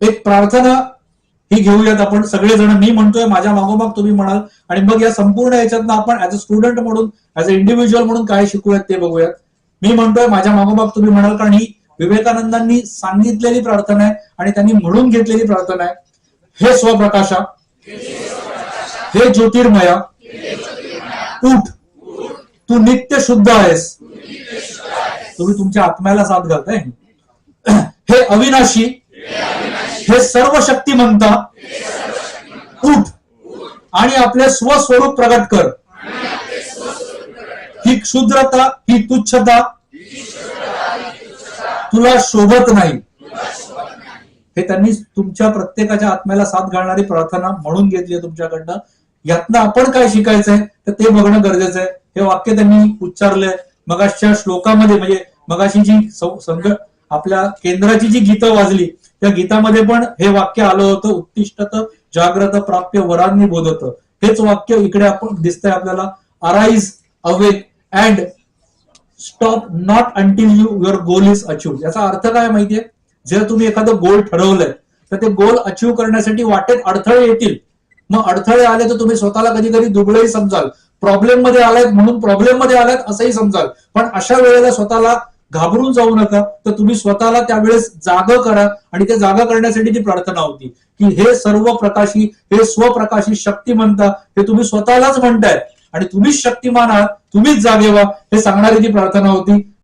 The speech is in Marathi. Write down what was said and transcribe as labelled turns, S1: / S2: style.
S1: एक प्रार्थना ही घेऊयात आपण. सगळेजण मी म्हणतोय माझ्या मागोमाग तुम्ही म्हणाल. आणि मग या संपूर्ण याच्यातनं आपण ऍज अ स्टुडंट म्हणून ऍज अ इंडिव्हिज्युअल म्हणून काय शिकूयात ते बघूयात. मी म्हणतोय माझ्या मागोमाग तुम्ही म्हणाल कारण ही विवेकानंदांनी सांगितलेली प्रार्थना आहे आणि त्यांनी म्हणून घेतलेली प्रार्थना आहे. हे स्वप्रकाशा. हे ज्योतिर्मया. उठ. तू नित्य शुद्ध आहेस. तुम्ही तुमच्या आत्म्याला साथ घालताय. हे अविनाशी. हे सर्व शक्तिमंता उठ आणि आपले स्वस्वरूप प्रगट कर. ही क्षुद्रता ही तुच्छता तुला शोभत नाही. हे त्यांनी तुमच्या प्रत्येकाच्या आत्म्याला साथ घालणारी प्रार्थना म्हणून घेतली आहे तुमच्याकडनं. यातनं आपण काय शिकायचंय तर ते बघणं गरजेचं आहे. हे वाक्य त्यांनी उच्चारलंय. मगाशच्या श्लोकामध्ये म्हणजे मगाशी जी संघ आपल्या केंद्राची जी गीतं वाजली त्या गीतामध्ये पण हे वाक्य आलं होतं उत्तिष्ठत जाग्रत प्राप्य वरांनी बोधत. हेच वाक्य इकडे आपण दिसतंय आपल्याला. Arise awake and stop not until you your goal is achieve याचा अर्थ काय माहितीये? जर तुम्ही एखादं गोल ठरवलंय तर ते गोल अचीव करण्यासाठी वाटेत अडथळे येतील. मग अडथळे आले तर तुम्ही स्वतःला कधी कधी दुबळही समजाल. प्रॉब्लेममध्ये आलायत म्हणून प्रॉब्लेममध्ये आलायत असंही समजाल. पण अशा वेळेला स्वतःला घाबरून जाऊ नका. तर तुम्ही स्वतःला त्यावेळेस जाग करा आणि ते जागा करण्यासाठी ती प्रार्थना होती की हे सर्व प्रकाशी हे स्वप्रकाशी शक्ती म्हणता हे तुम्ही स्वतःलाच म्हणताय. आणि तुम्हीच शक्तिमान आहात तुम्हीच जागे व्हा हे सांगणारी ती प्रार्थना होती